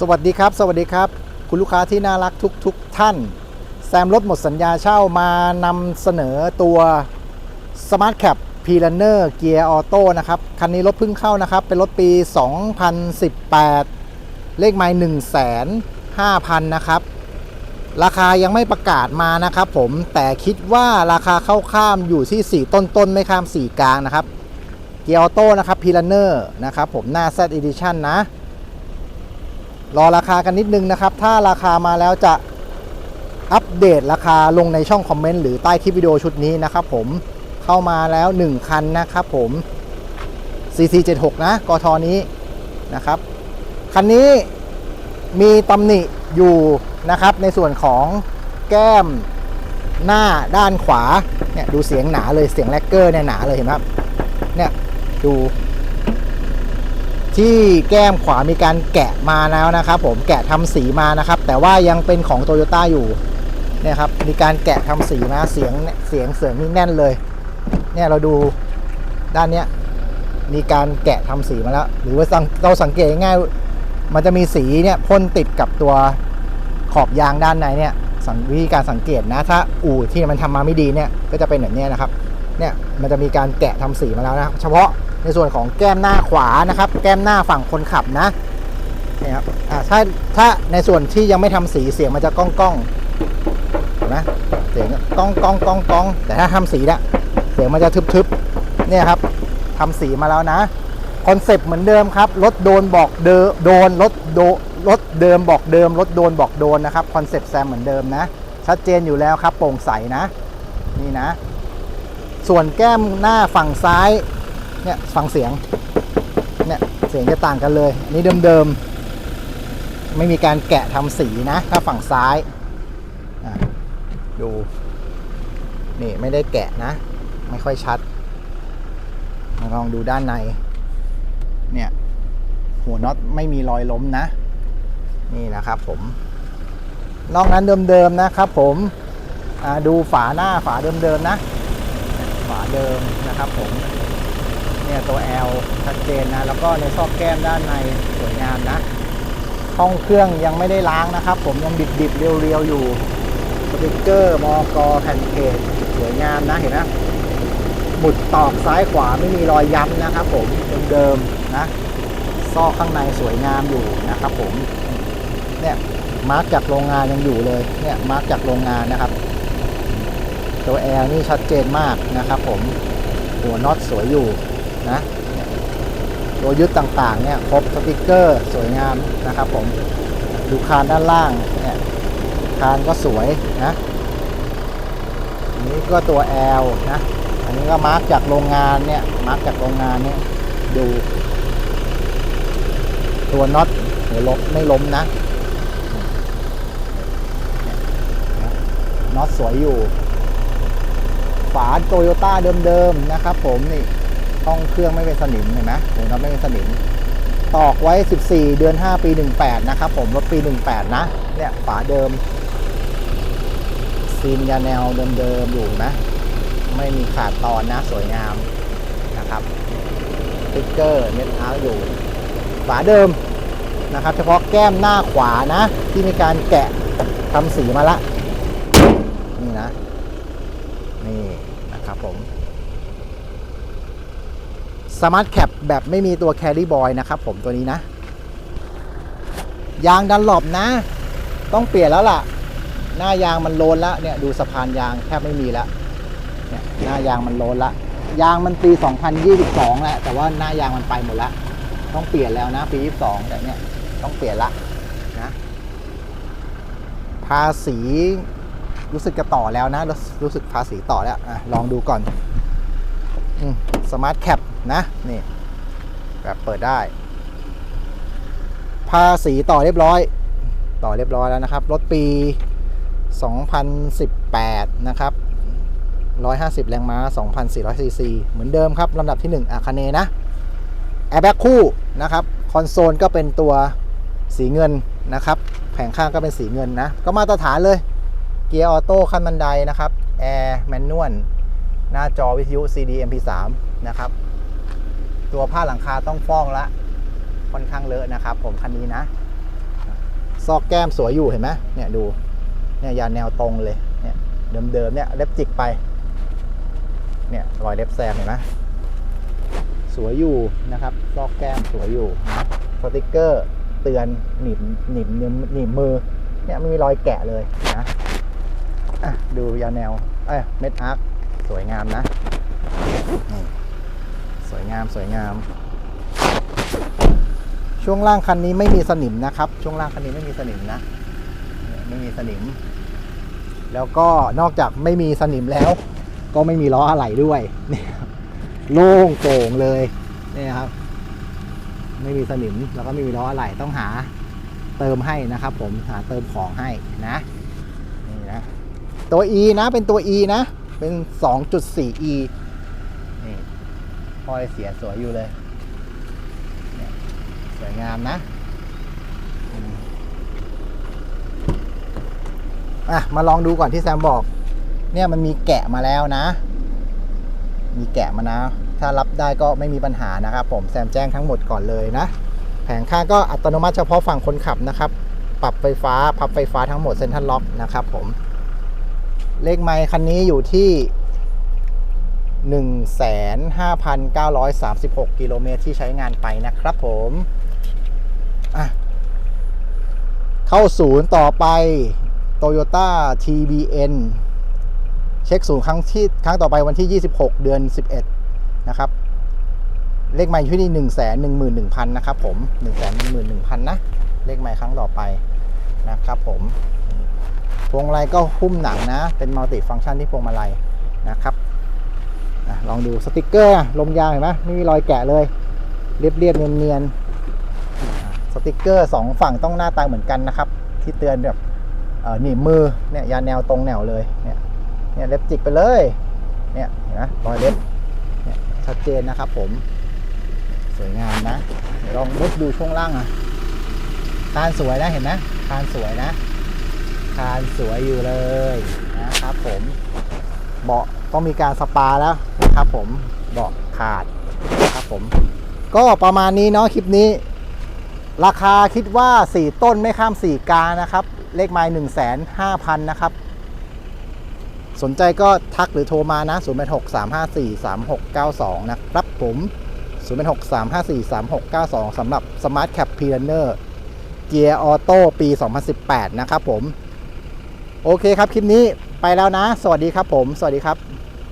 สวัสดีครับ สวัสดีครับ คุณลูกค้าที่น่ารักทุกทุกๆท่าน แซมรถหมดสัญญาเช่ามานำเสนอตัว Smart Cap p l a n n e r Gear Auto นะครับ คันนี้รถเพิ่งเข้านะครับ เป็นรถปี 2018 เลขไมล์1 5 0 0 0 นะครับ ราคายังไม่ประกาศมานะครับผมแต่คิดว่าราคาเข้าข้ามอยู่ที่ 4 ต้นต้นไม่ข้าม 4 กลางนะครับ เกียร์ออโต้นะครับพีลันเนอร์นะครับผมหน้า Z Edition นะ รอราคากันนิดนึงนะครับ ถ้าราคามาแล้วจะอัปเดตราคาลงในช่องคอมเมนต์หรือใต้คลิปวิดีโอชุดนี้นะครับผมเข้ามาแล้ว 1 คันนะครับผม CC76 นะกทนี้นะครับ คันนี้มีตำหนิอยู่นะครับในส่วนของแก้มหน้าด้านขวาเนี่ยดูเสียงหนาเลยเสียงแลกเกอร์เนี่ยหนาเลยเห็นไหมครับเนี่ยดู ที่แก้มขวามีการแกะมาแล้วนะครับ ผมแกะทำสีมานะครับ แต่ว่ายังเป็นของโตโยต้าอยู่เนี่ยครับมีการแกะทำสีมาเสียงเสียงเสียงนี่แน่นเลย เนี่ยเราดูด้านเนี้ยมีการแกะทำสีมาแล้ว หรือว่าเราสังเกตง่ายมันจะมีสีเนี่ยพ่นติดกับตัวขอบยางด้านในเนี่ยสังวิธีการสังเกตนะ ถ้าอู่ที่มันทำมาไม่ดีเนี่ยก็จะเป็นแบบนี้นะครับเนี่ยมันจะมีการแกะทำสีมาแล้วนะครับเฉพาะ ในส่วนของแก้มหน้าขวานะครับ แก้มหน้าฝั่งคนขับนะนี่ครับอ่าถ้าถ้าในส่วนที่ยังไม่ทำสีเสียงมันจะก้องก้องเห็นไหมเสียงก้องก้องก้องก้องแต่ถ้าทำสีเนี่ยเสียงมันจะทึบทึบเนี่ยครับทำสีมาแล้วนะคอนเซปต์เหมือนเดิมครับรถโดนบอกเดอโดนรถโดรถเดิมบอกเดิมรถโดนบอกโดนนะครับคอนเซปต์แซมเหมือนเดิมนะ ชัดเจนอยู่แล้วครับโปร่งใสนะ นี่นะ ส่วนแก้มหน้าฝั่งซ้าย เนี่ยฟังเสียงเนี่ยเสียงจะต่างกันเลยนี่เดิมๆ ไม่มีการแกะทำสีนะ ถ้าฝั่งซ้ายดูนี่ไม่ได้แกะนะ ไม่ค่อยชัดลองดูด้านใน เนี่ย หัวน็อตไม่มีรอยล้มนะ นี่นะครับผม นอกนั้นเดิมๆนะครับผมดูฝาหน้าฝาเดิมๆนะ ฝาเดิมนะครับผม เนี่ยตัว L ชัดเจนนะ แล้วก็ในซอกแก้มด้านในสวยงามนะ ห้องเครื่องยังไม่ได้ล้างนะครับ ผมยังดิบดิบๆเรียวๆอยู่สติกเกอร์มอกอแผ่นเพจสวยงามนะเห็นไหมหมุดตอกซ้ายขวาไม่มีรอยย้ำนะครับผมเดิมๆนะซอกข้างในสวยงามอยู่นะครับ ผมเนี่ยมาร์กจากโรงงานยังอยู่เลยเนี่ยมาร์กจากโรงงานนะครับ ตัว L นี่ชัดเจนมากนะครับ ผมหัวน็อตสวยอยู่ นะตัวยึดต่างๆเนี่ยครบสติกเกอร์สวยงามนะครับผมดูคานด้านล่างเนี่ยคานก็สวยนะอันนี้ก็ตัว L นะอันนี้ก็มาร์กจากโรงงานเนี่ยมาร์กจากโรงงานเนี่ยดูตัวน็อตหัวลบไม่ล้มนะน็อตสวยอยู่ ฝาโตโยต้าเดิมๆนะครับผมนี่ ห้องเครื่องไม่เป็นสนิมเห็นไหมหัวน็อตไม่เป็นสนิม ตอกไว้ 14 เดือน 5 ปี 18 นะครับผมรถปี 18 นะ เนี่ยฝาเดิม ซีนยาแนวเดิมๆอยู่นะ ไม่มีขาดตอนนะสวยงามนะครับติ๊กเกอร์เม็ดอาร์อยู่ ฝาเดิมนะครับ เฉพาะแก้มหน้าขวานะ ที่มีการแกะทำสีมาละนี่นะ นี่นะครับผม Smart Cap แบบไม่มีตัว Carry Boy นะครับผมตัวนี้นะ ยางดันหลบนะ ต้องเปลี่ยนแล้วล่ะ หน้ายางมันโลนแล้วเนี่ยดูสะพานยางแทบไม่มีแล้วเนี่ยหน้ายางมันโลนละ ยางมันปี 2022แหล้วแต่ว่าหน้ายางมันไปหมดแล้วต้องเปลี่ยนแล้วนะปี 22แต่เนี่ยต้องเปลี่ยนละนะภาษีรู้สึกจะต่อแล้วนะ รู้สึกภาษีต่อแล้วอะลองดูก่อน สมาร์ทแคปนะ นี่ แบบเปิดได้ ภาษีต่อเรียบร้อย ต่อเรียบร้อยแล้วนะครับ รถปี 2018 นะครับ 150 แรงม้า 2,400ซีซีเหมือนเดิมครับลำดับที่ 1อาคาเนนะแอร์แบ็กคู่นะครับ คอนโซลก็เป็นตัวสีเงินนะครับ แผงข้างก็เป็นสีเงินนะ ก็มาตรฐานเลย เกียร์ออโต้ขั้นบันไดนะครับ แอร์แมนนวล หน้าจอวิทยุ CD MP3 นะครับ ตัวผ้าหลังคาต้องฟ้องละค่อนข้างเลอะนะครับ ผมคันนี้นะ ซอกแก้มสวยอยู่เห็นไหมเนี่ยดูเนี่ยยาแนวตรงเลยเนี่ยเดิมๆเนี่ยเล็บจิกไป เนี่ยรอยเล็บแซมเห็นไหมสวยอยู่นะครับ ซอกแก้มสวยอยู่นะสติกเกอร์เตือนหนีบหนีบหนีบหนีบมือเนี่ยไม่มีรอยแกะเลยนะะดูยาแนวเอ้ยเม็ดอาร์ค สวยงามนะนี่สวยงามสวยงาม ช่วงล่างคันนี้ไม่มีสนิมนะครับ ช่วงล่างคันนี้ไม่มีสนิมนะ ไม่มีสนิม แล้วก็นอกจากไม่มีสนิมแล้ว ก็ไม่มีล้ออะไหล่ด้วยนี่โล่งโปร่งเลยนี่ครับ ไม่มีสนิมแล้วก็ไม่มีล้ออะไหล่ต้องหาเติมให้นะครับ ผมหาเติมของให้นะนี่นะตัว E นะเป็นตัว E นะ เป็น 2.4 E นี่พอยเสียสวยอยู่เลย สวยงามนะมอะ มาลองดูก่อนที่แซมบอก เนี่ยมันมีแกะมาแล้วนะ มีแกะมานะ ถ้ารับได้ก็ไม่มีปัญหานะครับผม แซมแจ้งทั้งหมดก่อนเลยนะ แผงข้างก็อัตโนมัติเฉพาะฝั่งคนขับนะครับ ปรับไฟฟ้า พับไฟฟ้าทั้งหมดเซ็นทรัลล็อกนะครับผม เลขไมค์คันนี้อยู่ที่ 15,936 กิโลเมตรที่ใช้งานไปนะครับผมอะเข้าศูนย์ต่อไป Toyota TBN เช็คศูนย์ครั้งที่ครั้งต่อไปวันที่ 26 เดือน 11 นะครับ เลขไมค์อยู่ที่1 1 1 1 0 0 0 นะครับผม 1 1 1 0 0 0 นะ เลขไมค์ครั้งต่อไปนะครับผม พวงมาลัยก็หุ้มหนังนะ เป็นมัลติฟังก์ชันที่พวงมาลัยนะครับลองดูสติกเกอร์ลมยางเห็นไหมไม่มีรอยแกะเลย เรียบเรียบเนียนๆอะสติกเกอร์สองฝั่งต้องหน้าตาเหมือนกันนะครับ ที่เตือนแบบหนีบมือเนี่ยยาแนวตรงแนวเลยเนี่ยเนี่ยเล็บจิกไปเลยเนี่ยเห็นไหมรอยเล็บเนี่ยชัดเจนนะครับผมสวยงามนะลองมุดดูช่วงล่างอะคานสวยนะเห็นไหมคานสวยนะ คานสวยอยู่เลยนะครับผมเบาะต้องมีการสปาแล้วนะครับผมเบาะขาดนะครับผม ก็ประมาณนี้เนาะคลิปนี้ ราคาคิดว่า 4 ต้นไม่ข้าม 4 กานะครับ เลขไมล์1 5 0 0 0นะครับ สนใจก็ทักหรือโทรมานะ0 8 6 3 5 4 3 6 9 2 นะครับผม0 8 6 3 5 4 3 6 9 2สำหรับ Smart Cap p r e n e r เกียร์ออโต้ปี 2018 นะครับผม โอเคครับ คลิปนี้ไปแล้วนะ สวัสดีครับผม สวัสดีครับ